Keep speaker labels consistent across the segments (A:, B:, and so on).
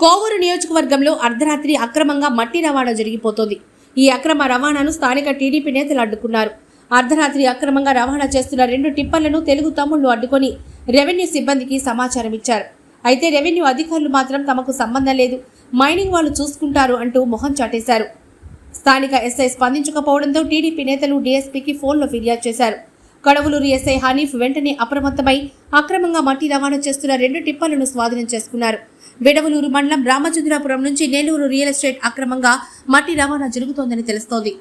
A: కోవూరు నియోజకవర్గంలో అర్ధరాత్రి అక్రమంగా మట్టి రవాణా జరిగిపోతోంది. ఈ అక్రమ రవాణాను స్థానిక టీడీపీ నేతలు అడ్డుకున్నారు. అర్ధరాత్రి అక్రమంగా రవాణా చేస్తున్న రెండు టిప్పర్లను తెలుగు తమ్ముళ్ళు అడ్డుకొని రెవెన్యూ సిబ్బందికి సమాచారం ఇచ్చారు. అయితే రెవెన్యూ అధికారులు మాత్రం తమకు సంబంధం లేదు. మైనింగ్ వాళ్ళు చూసుకుంటారు అంటూ మొహం చాటేశారు. స్థానిక ఎస్ఐ స్పందించకపోవడంతో టీడీపీ నేతలు డీఎస్పీకి ఫోన్లో ఫిర్యాదు చేశారు. కడవలూరు ఎస్ఐ హనీఫ్ వెంటనే అప్రమత్తమై అక్రమంగా మట్టి రవాణా చేస్తున్న రెండు టిప్పర్లను స్వాధీనం చేసుకున్నారు. విడవలూరు మండలం రామచంద్రాపురం నుంచి నెల్లూరు రియల్ ఎస్టేట్ అక్రమంగా మట్టి రవాణా జరుగుతోందని తెలుస్తోంది.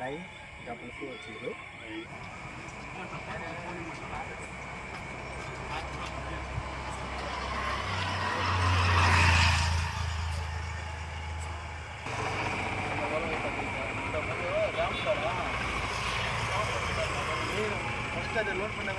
B: nine double four zero first అది లోన్ పండుగ